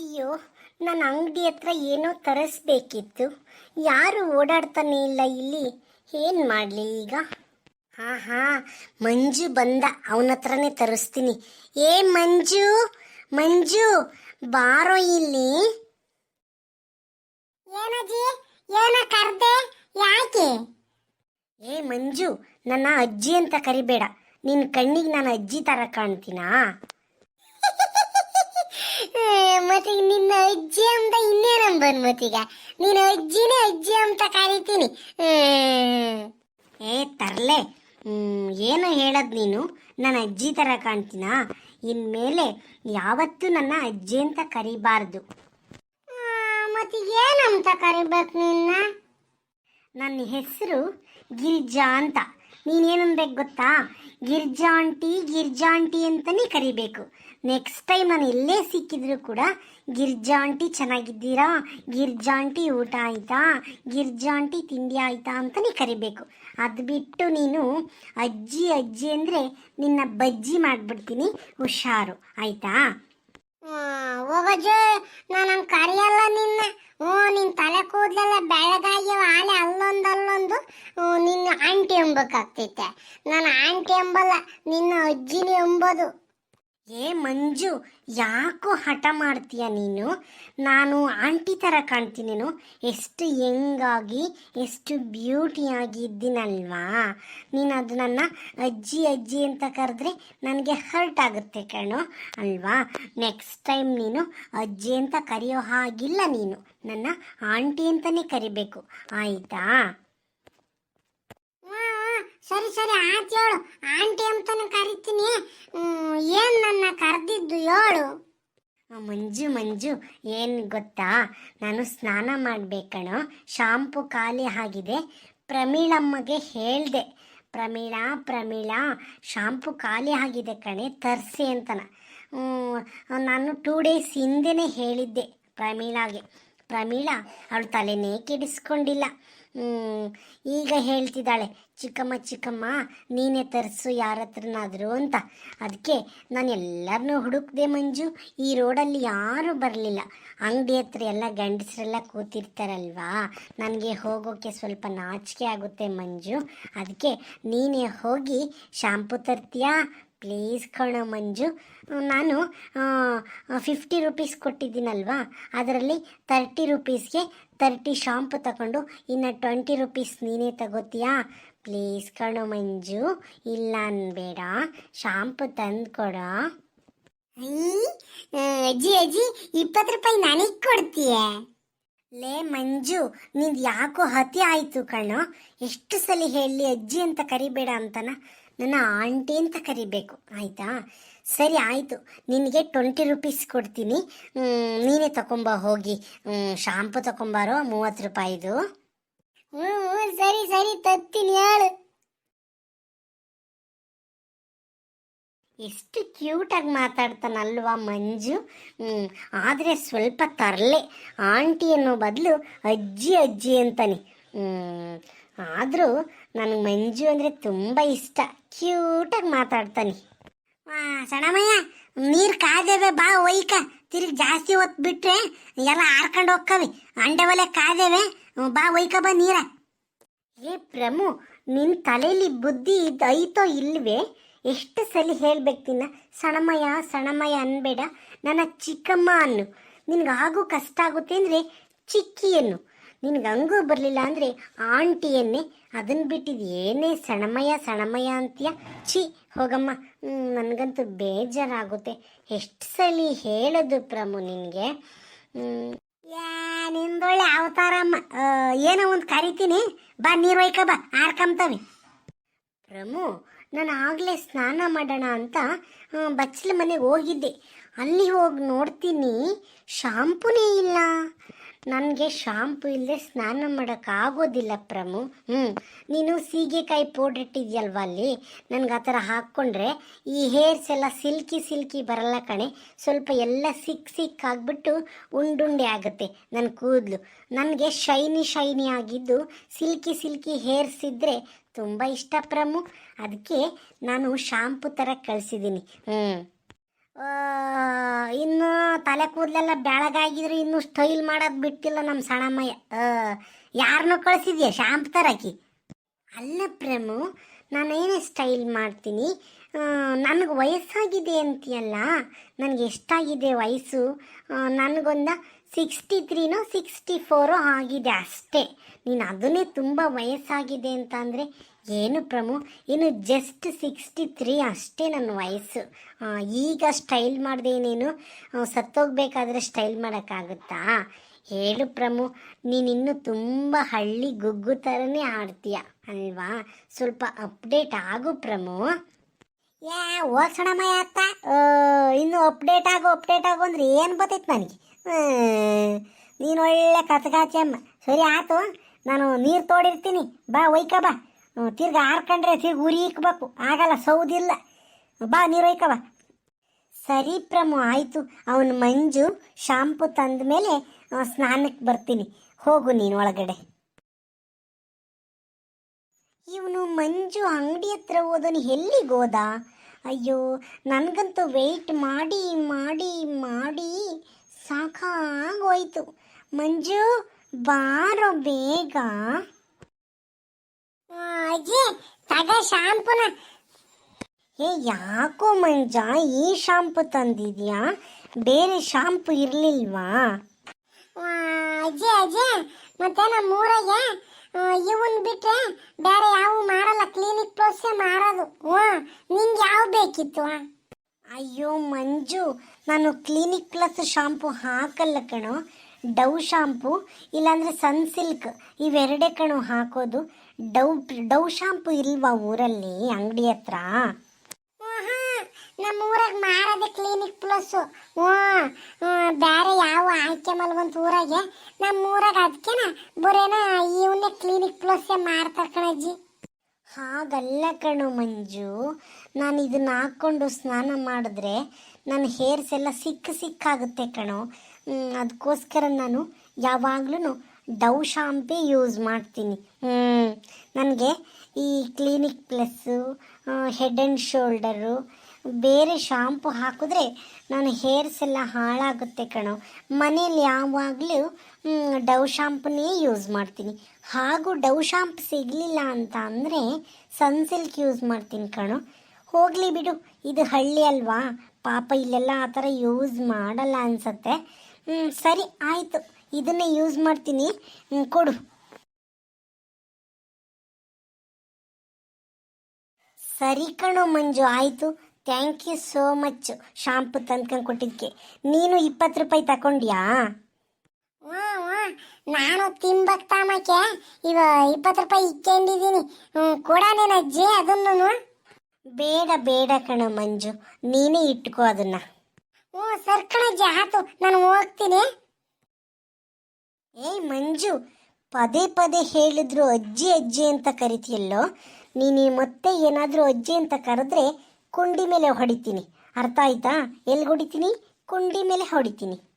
ಅಯ್ಯೋ ನನ್ನ ಅಂಗಡಿ ಹತ್ರ ಏನೋ ತರಿಸ್ಬೇಕಿತ್ತು. ಯಾರು ಓಡಾಡ್ತಾನೆ ಇಲ್ಲ ಇಲ್ಲಿ. ಏನು ಮಾಡಲಿ ಈಗ? ಹಾ ಹಾ ಮಂಜು ಬಂದ. ಅವನ ಹತ್ರನೇ ತರಿಸ್ತೀನಿ. ಏ ಮಂಜು ಮಂಜು ಬಾರೋ ಇಲ್ಲಿ. ಏನಜ್ಜಿ ಏನ ಕರ್ದೆ? ಯಾಕೆ? ಏ ಮಂಜು ನನ್ನ ಅಜ್ಜಿ ಅಂತ ಕರಿಬೇಡ. ನಿನ್ನ ಕಣ್ಣಿಗೆ ನಾನು ಅಜ್ಜಿ ತರ ಕಾಣ್ತೀನಾ? ಮತ್ತೆ ನಿನ್ನ ಅಜ್ಜಿ ಅಂತ ಇನ್ನೇನಂ ಬಂದ್ಮತ್ತೀಗ ನಿನ್ನ ಅಜ್ಜಿನೇ ಅಜ್ಜಿ ಅಂತ ಕರಿತೀನಿ. ಏ, ತರ್ಲೆ. ಏನು ಹೇಳದ್ ನೀನು? ನನ್ನ ಅಜ್ಜಿ ತರ ಕಾಣ್ತೀನಾ? ಇನ್ಮೇಲೆ ಯಾವತ್ತೂ ನನ್ನ ಅಜ್ಜಿ ಅಂತ ಕರಿಬಾರ್ದು. ಮತ್ತೆ ಏನಂತ ಕರಿಬೇಕು ನಿನ್ನ? ನನ್ನ ಹೆಸರು ಗಿರಿಜಾ ಅಂತ. ನೀನೇನನ್ಬೇಕು ಗೊತ್ತಾ? ಗಿರ್ಜಾಂಟಿ ಗಿರ್ಜಾಂಟಿ ಅಂತಲೇ ಕರಿಬೇಕು. ನೆಕ್ಸ್ಟ್ ಟೈಮ್ ನಾನು ಎಲ್ಲೇ ಸಿಕ್ಕಿದ್ರು ಕೂಡ ಗಿರ್ಜಾಂಟಿ ಚೆನ್ನಾಗಿದ್ದೀರಾ? ಗಿರ್ಜಾಂಟಿ ಊಟ ಆಯ್ತಾ? ಗಿರ್ಜಾಂಟಿ ತಿಂಡಿ ಆಯ್ತಾ ಅಂತಲೇ ಕರಿಬೇಕು. ಅದು ಬಿಟ್ಟು ನೀನು ಅಜ್ಜಿ ಅಜ್ಜಿ ಅಂದರೆ ನಿನ್ನ ಬಜ್ಜಿ ಮಾಡಿಬಿಡ್ತೀನಿ. ಹುಷಾರು. ಆಯ್ತಾ? ಹೋಗಜ್ಜು ನಾನು ಕರೆಯಲ್ಲ ನಿನ್ನ. ಓ ನಿನ್ನ ತಲೆ ಕೂದಲೆಲ್ಲ ಬೆಳಗಾಗಿ ಆಲೆ ಅಲ್ಲೊಂದು ಆಂಟಿ ಎಂಬಕ್ಕಾಗ್ತೈತೆ. ನಾನು ಆಂಟಿ ಎಂಬಲ್ಲ, ನಿನ್ನ ಅಜ್ಜಿನೇ ಎಂಬೋದು. ಏ ಮಂಜು, ಯಾಕೋ ಹಠ ಮಾಡ್ತೀಯ ನೀನು? ನಾನು ಆಂಟಿ ಥರ ಕಾಣ್ತೀನೇನು ಎಷ್ಟು ಯಂಗಾಗಿ, ಎಷ್ಟು ಬ್ಯೂಟಿಯಾಗಿ ಇದ್ದೀನಲ್ವಾ ನೀನು ಅದು ನನ್ನ ಅಜ್ಜಿ ಅಜ್ಜಿ ಅಂತ ಕರೆದ್ರೆ ನನಗೆ ಹರ್ಟ್ ಆಗುತ್ತೆ ಕಣೋ, ಅಲ್ವಾ? ನೆಕ್ಸ್ಟ್ ಟೈಮ್ ನೀನು ಅಜ್ಜಿ ಅಂತ ಕರೆಯೋ ಹಾಗಿಲ್ಲ ನೀನು. ನನ್ನ ಆಂಟಿ ಅಂತಲೇ ಕರಿಬೇಕು. ಆಯಿತಾ? ಸರಿ ಸರಿ, ಆಯ್ತು ಹೇಳು. ಆಂಟಿ ಅಂತಾನೆ ಕರಿತೀನಿ. ಏನು ನನ್ನ ಕರೆದಿದ್ದು ಹೇಳು. ಮಂಜು ಮಂಜು, ಏನು ಗೊತ್ತಾ? ನಾನು ಸ್ನಾನ ಮಾಡಬೇಕಣೋ. ಶಾಂಪು ಖಾಲಿ ಆಗಿದೆ. ಪ್ರಮೀಳಮ್ಮಗೆ ಹೇಳಿದೆ. ಪ್ರಮೀಳಾ ಪ್ರಮೀಳಾ, ಶಾಂಪು ಖಾಲಿ ಆಗಿದೆ ಕಣೆ, ತರಿಸಿ ಅಂತನ. ನಾನು ಟೂ ಡೇಸ್ ಹಿಂದೆನೇ ಹೇಳಿದ್ದೆ ಪ್ರಮೀಳಾಗೆ. ಪ್ರಮೀಳಾ, ಅವಳು ತಲೆನೇ ಕೆಡಿಸ್ಕೊಂಡಿಲ್ಲ. ಈಗ ಹೇಳ್ತಿದ್ದಾಳೆ, ಚಿಕ್ಕಮ್ಮ ಚಿಕ್ಕಮ್ಮ, ನೀನೇ ತರಿಸು ಯಾರ ಹತ್ರನಾದರೂ ಅಂತ. ಅದಕ್ಕೆ ನಾನು ಎಲ್ಲರನ್ನೂ ಹುಡುಕ್ದೆ ಮಂಜು, ಈ ರೋಡಲ್ಲಿ ಯಾರೂ ಬರಲಿಲ್ಲ. ಅಂಗಡಿ ಹತ್ರ ಎಲ್ಲ ಗಂಡಸರೆಲ್ಲ ಕೂತಿರ್ತಾರಲ್ವಾ? ನನಗೆ ಹೋಗೋಕ್ಕೆ ಸ್ವಲ್ಪ ನಾಚಿಕೆ ಆಗುತ್ತೆ ಮಂಜು. ಅದಕ್ಕೆ ನೀನೇ ಹೋಗಿ ಶಾಂಪು ತರ್ತೀಯಾ? ಪ್ಲೀಸ್ ಕಣೋ ಮಂಜು. ನಾನು ಫಿಫ್ಟಿ ರುಪೀಸ್ ಕೊಟ್ಟಿದ್ದೀನಲ್ವಾ? ಅದರಲ್ಲಿ ತರ್ಟಿ ರುಪೀಸ್ಗೆ ತರ್ಟಿ ಶಾಂಪು ತಗೊಂಡು ಇನ್ನು ಟ್ವೆಂಟಿ ರುಪೀಸ್ ನೀನೇ ತಗೋತೀಯಾ? ಪ್ಲೀಸ್ ಕಣೋ ಮಂಜು. ಇಲ್ಲ ಅನ್ಬೇಡ. ಶಾಂಪು ತಂದು ಕೊಡೋ ಅಜ್ಜಿ ಅಜ್ಜಿ ಇಪ್ಪತ್ತು ರೂಪಾಯಿ ನನಗೆ ಕೊಡ್ತೀಯ? ಲೇ ಮಂಜು ನಿಂದು ಯಾಕೋ ಹತಿ ಆಯಿತು ಕಣೋ ಎಷ್ಟು ಸಲ ಹೇಳಿ ಅಜ್ಜಿ ಅಂತ ಕರಿಬೇಡ ಅಂತನ. ನನ್ನ ಆಂಟಿ ಅಂತ ಕರಿಬೇಕು, ಆಯ್ತಾ? ಸರಿ, ಆಯಿತು. ನಿನಗೆ ಟ್ವೆಂಟಿ ರುಪೀಸ್ ಕೊಡ್ತೀನಿ. ನೀನೇ ತಗೊಂಬ ಹೋಗಿ. ಶಾಂಪೂ ತಗೊಂಬಾರೋ ಮೂವತ್ತು ರೂಪಾಯಿದು. ಹ್ಞೂ ಸರಿ ಸರಿ ತತ್ತೀನಿ ಹೇಳು. ಎಷ್ಟು ಕ್ಯೂಟಾಗಿ ಮಾತಾಡ್ತಾನಲ್ವಾ ಮಂಜು? ಆದರೆ ಸ್ವಲ್ಪ ತರಲೆ. ಆಂಟಿ ಅನ್ನೋ ಬದಲು ಅಜ್ಜಿ ಅಜ್ಜಿ ಅಂತಾನೆ. ಆದರೂ ನನಗೆ ಮಂಜು ಅಂದರೆ ತುಂಬ ಇಷ್ಟ. ಕ್ಯೂಟಾಗಿ ಮಾತಾಡ್ತಾನೆ. ಸಣಮಯ್ಯ ನೀರು ಕಾದೇವೆ ಬಾ ಒಯ್ಕ. ತಿರುಗಿ ಜಾಸ್ತಿ ಹೊತ್ತು ಬಿಟ್ಟರೆ ಎಲ್ಲ ಹಾರ್ಕೊಂಡು ಹೋಗ್ಕವಿ. ಅಂಡೆ ಒಲೆ ಕಾದೇವೆ ಬಾ ಒಯ್ಕ ಬಾ ನೀರ. ಏ ಪ್ರಮು ನಿನ್ನ ತಲೆಯಲ್ಲಿ ಬುದ್ಧಿ ಇದು ಐತೋ ಇಲ್ವೇ? ಎಷ್ಟು ಸಲ ಹೇಳ್ಬೇಕು ತಿನ್ನ. ಸಣಮಯ ಸಣಮಯ ಅನ್ಬೇಡ. ನನ್ನ ಚಿಕ್ಕಮ್ಮ ಅನ್ನು. ನಿನಗಾಗೂ ಆಗೋ ಕಷ್ಟ ಆಗುತ್ತೆ ಅಂದರೆ ಚಿಕ್ಕಿಯನ್ನು. ನಿನ್ಗೆ ಹಂಗೂ ಬರಲಿಲ್ಲ ಅಂದರೆ ಆಂಟಿಯನ್ನೇ ಅದನ್ನು ಬಿಟ್ಟಿದ್ದು ಏನೇ ಸಣಮಯ ಸಣಮಯ ಅಂತೀಯ? ಛೀ, ಹೋಗಮ್ಮ. ನನಗಂತೂ ಬೇಜಾರಾಗುತ್ತೆ. ಎಷ್ಟು ಸಲ ಹೇಳೋದು ಪ್ರಮು ನಿನಗೆ? ನಿಂದೊಳ್ಳೆ ಅವತಾರಮ್ಮ ಏನೋ ಒಂದು ಕರಿತೀನಿ. ಬಾ, ನೀರು ಒಯ್ಕ, ಬಾ. ಆರ್ಕಂತವೆ ಪ್ರಮು, ನಾನು ಆಗಲೇ ಸ್ನಾನ ಮಾಡೋಣ ಅಂತ ಬಚ್ಚಲ ಮನೆಗೆ ಹೋಗಿದ್ದೆ. ಅಲ್ಲಿ ಹೋಗಿ ನೋಡ್ತೀನಿ, ಶಾಂಪೂನೇ ಇಲ್ಲ. ನನಗೆ ಶಾಂಪು ಇಲ್ಲದೆ ಸ್ನಾನ ಮಾಡೋಕ್ಕಾಗೋದಿಲ್ಲ ಪ್ರಮು. ಹ್ಞೂ ನೀನು ಸೀಗೆಕಾಯಿ ಪೌಡ್ರ್ ಇಟ್ಟಿದ್ಯಲ್ವ ಅಲ್ಲಿ? ನನಗೆ ಆ ಥರ ಹಾಕ್ಕೊಂಡ್ರೆ ಈ ಹೇರ್ಸ್ ಎಲ್ಲ ಸಿಲ್ಕಿ ಸಿಲ್ಕಿ ಬರಲ್ಲ ಕಣೆ. ಸ್ವಲ್ಪ ಎಲ್ಲ ಸಿಕ್ ಸಿಕ್ ಆಗಿಬಿಟ್ಟು ಉಂಡುಂಡೆ ಆಗುತ್ತೆ ನನ್ನ ಕೂದಲು. ನನಗೆ ಶೈನಿ ಶೈನಿ ಆಗಿದ್ದು ಸಿಲ್ಕಿ ಸಿಲ್ಕಿ ಹೇರ್ಸ್ ಇದ್ದರೆ ತುಂಬ ಇಷ್ಟ ಪ್ರಮು. ಅದಕ್ಕೆ ನಾನು ಶಾಂಪು ಥರ ಕಳಿಸಿದ್ದೀನಿ. ಹ್ಞೂ ಇನ್ನು ತಲೆ ಕೂದಲೆಲ್ಲ ಬೆಳಗಾಗಿದ್ರೆ ಇನ್ನು ಸ್ಟೈಲ್ ಮಾಡೋದು ಬಿಟ್ಟಿಲ್ಲ ನಮ್ಮ ಸಣ್ಣಮ್ಮಯ್ಯ. ಯಾರನ್ನೂ ಕಳಿಸಿದ್ಯಾ? ಶಾಂಪ್ ತರಕಿ ಅಲ್ಲ ಪ್ರೇಮು, ನಾನೇನೇ ಸ್ಟೈಲ್ ಮಾಡ್ತೀನಿ? ನನಗೆ ವಯಸ್ಸಾಗಿದೆ ಅಂತೀಯಲ್ಲ? ನನಗೆ ಎಷ್ಟಾಗಿದೆ ವಯಸ್ಸು? ನನಗೊಂದ ಸಿಕ್ಸ್ಟಿ ತ್ರೀನೋ ಸಿಕ್ಸ್ಟಿ ಫೋರೋ ಆಗಿದೆ ಅಷ್ಟೇ. ನೀನು ಅದನ್ನೇ ತುಂಬ ವಯಸ್ಸಾಗಿದೆ ಅಂತ ಅಂದರೆ ಏನು ಪ್ರಮು, ಇನ್ನು ಜಸ್ಟ್ ಸಿಕ್ಸ್ಟಿ ತ್ರೀ ಅಷ್ಟೇ ನನ್ನ ವಯಸ್ಸು. ಈಗ ಸ್ಟೈಲ್ ಮಾಡಿದೆ ನೀನು ಸತ್ತೋಗ್ಬೇಕಾದ್ರೆ ಸ್ಟೈಲ್ ಮಾಡೋಕ್ಕಾಗುತ್ತಾ? ಹೇಳು ಪ್ರಮು ನೀನಿನ್ನು ತುಂಬ ಹಳ್ಳಿ ಗುಗ್ಗು ಥರನೇ ಆಡ್ತೀಯ, ಅಲ್ವಾ? ಸ್ವಲ್ಪ ಅಪ್ಡೇಟ್ ಆಗು ಪ್ರಮು. ಯಾ ಓಸಣಮ್ಮ ಯಾತ ಇನ್ನು ಅಪ್ಡೇಟ್ ಆಗು ಅಪ್ಡೇಟ್ ಆಗು ಅಂದ್ರೆ ಏನು ಬರ್ತೈತೆ ನನಗೆ? ನೀನು ಒಳ್ಳೆ ಕಥಗಾಚಮ್ಮ ಸರಿ ಆಯ್ತು ನಾನು ನೀರು ತೋಡಿರ್ತೀನಿ. ಬಾ, ಒಯ್ಕ, ಬಾ. ತಿರ್ಗ ಹಾರ್ಕಂಡ್ರೆ ತಿರ್ಗ ಉರಿ ಇಕ್ಬೇಕು. ಆಗಲ್ಲ, ಸೌದಿಲ್ಲ. ಬಾ, ನೀರು ಒಯ್ಕ, ಬಾ. ಸರಿ, ಪ್ರಮು, ಆಯಿತು. ಅವನು ಮಂಜು ಶಾಂಪು ತಂದ ಮೇಲೆ ಸ್ನಾನಕ್ಕೆ ಬರ್ತೀನಿ. ಹೋಗು ನೀನು ಒಳಗಡೆ. ಇವನು ಮಂಜು ಅಂಗಡಿ ಹತ್ರ ಹೋದನು ಎಲ್ಲಿಗೆ ಹೋದ? ಅಯ್ಯೋ, ನನಗಂತೂ ವೆಯ್ಟ್ ಮಾಡಿ ಮಾಡಿ ಮಾಡಿ. ಸಾಕಾಗೋಯ್ತು. ಮಂಜು, ಬಾರೋ ಬೇಗ. ಅಜ್ಜಿ ತಗ ಶಾಂಪುನ. ಏ, ಯಾಕೋ ಮಂಜ, ಈ ಶಾಂಪು ತಂದಿದ್ಯಾ? ಬೇರೆ ಶಾಂಪು ಇರ್ಲಿಲ್ವಾ? ಅಜ್ಜಿ ಅಜ್ಜಿ ಮತ್ತೆ ನಮ್ಮ ಊರಾಗೆ ಇವನ್ ಬಿಟ್ರೆ ಬೇರೆ ಯಾವ ಮಾರಲ್ಲ. ಕ್ಲಿನಿಕ್ ಪ್ಲಸ್ ಮಾರೋದು. ನಿಂಗೆ ಯಾವ ಬೇಕಿತ್ತು? ಅಯ್ಯೋ ಮಂಜು, ನಾನು ಕ್ಲಿನಿಕ್ ಪ್ಲಸ್ ಶಾಂಪು ಹಾಕಲ್ಲ ಕಣೋ. ಡವ್ ಶಾಂಪು ಇಲ್ಲಾಂದರೆ ಸನ್ ಸಿಲ್ಕ್ ಇವೆರಡೇ ಕಣೋ ಹಾಕೋದು. ಡವ್ ಡವ್ ಶಾಂಪು ಇಲ್ವಾ ಊರಲ್ಲಿ, ಅಂಗಡಿ ಹತ್ರ? ನಮ್ಮ ಊರಾಗ ಮಾರದೆ ಕ್ಲಿನಿಕ್ ಪ್ಲಸ್ ಬೇರೆ ಯಾವ ಆಯ್ಕೆ ಮಲ್ವಂತ ಊರಾಗೆ? ನಮ್ಮ ಊರಾಗ ಅದಕ್ಕೆನ ಬರೇನ ಇವನ್ನೇ ಕ್ಲಿನಿಕ್ ಪ್ಲಸ್ ಮಾಡ್ತಾರೆ ಕಣಜ್ಜಿ. ಹಾಗಲ್ಲ ಕಣು ಮಂಜು ನಾನು ಇದನ್ನ ಹಾಕ್ಕೊಂಡು ಸ್ನಾನ ಮಾಡಿದ್ರೆ ನನ್ನ ಹೇರ್ಸ್ ಎಲ್ಲ ಸಿಕ್ಕ ಸಿಕ್ಕಾಗುತ್ತೆ ಕಣೋ. ಅದಕ್ಕೋಸ್ಕರ ನಾನು ಯಾವಾಗ್ಲೂ ಡವ್ ಶಾಂಪೇ ಯೂಸ್ ಮಾಡ್ತೀನಿ. ಹ್ಞೂ ನನಗೆ ಈ clinic plus head and shoulder ಬೇರೆ ಶಾಂಪು ಹಾಕಿದ್ರೆ ನನ್ನ ಹೇರ್ಸ್ ಎಲ್ಲ ಹಾಳಾಗುತ್ತೆ ಕಣೋ. ಮನೇಲಿ ಯಾವಾಗಲೂ ಡವ್ ಶಾಂಪುನೇ ಯೂಸ್ ಮಾಡ್ತೀನಿ. ಹಾಗೂ ಡವ್ ಶಾಂಪ್ ಸಿಗಲಿಲ್ಲ ಅಂತ ಅಂದರೆ ಸನ್ಸಿಲ್ಕ್ ಯೂಸ್ ಮಾಡ್ತೀನಿ ಕಣೋ. ಹೋಗಲಿ ಬಿಡು. ಇದು ಹಳ್ಳಿ ಅಲ್ವಾ? ಪಾಪ ಇಲ್ಲೆಲ್ಲ ಆ ಥರ ಯೂಸ್ ಮಾಡಲ್ಲ ಅನ್ಸತ್ತೆ. ಹ್ಞೂ ಸರಿ, ಆಯಿತು. ಇದನ್ನೇ ಯೂಸ್ ಮಾಡ್ತೀನಿ. ಕೊಡು. ಸರಿ ಕಣೋ ಮಂಜು, ಆಯಿತು. Thank you so much shampoo ತಂದ್ಕೊಂಡು ಕೊಟ್ಟಿದ್ದಕ್ಕೆ ನೀನು ಇಪ್ಪತ್ತು ರೂಪಾಯಿ ತಗೊಂಡ್ಯಾ ನಾನು ತಿಂಬಕ್ತಾಮಕ್ಕೆ ತಾಮಕ್ಕೆ. ಇವ ಇಪ್ಪತ್ತು ರೂಪಾಯಿ ಇಕ್ಕೊಂಡಿದ್ದೀನಿ. ಅಜ್ಜಿ ಅದನ್ನು ಬೇಡ ಬೇಡ ಕಣ ಮಂಜು. ನೀನೇ ಇಟ್ಕೋ ಅದನ್ನ. ಓ, ಸರ್ ಕಣಜ್ಜಿ ಆಯ್ತು ನಾನು ಹೋಗ್ತೀನಿ. ಏಯ್, ಮಂಜು, ಪದೇ ಪದೇ ಹೇಳಿದ್ರು ಅಜ್ಜಿ ಅಜ್ಜಿ ಅಂತ ಕರಿತೀಯಲ್ಲೋ? ನೀನು ಮತ್ತೆ ಏನಾದರೂ ಅಜ್ಜಿ ಅಂತ ಕರೆದ್ರೆ ಕುಂಡಿ ಮೇಲೆ ಹೊಡಿತೀನಿ. ಅರ್ಥ ಆಯ್ತಾ? ಎಲ್ಲಿ ಹೊಡಿತೀನಿ? ಕುಂಡಿ ಮೇಲೆ ಹೊಡಿತೀನಿ.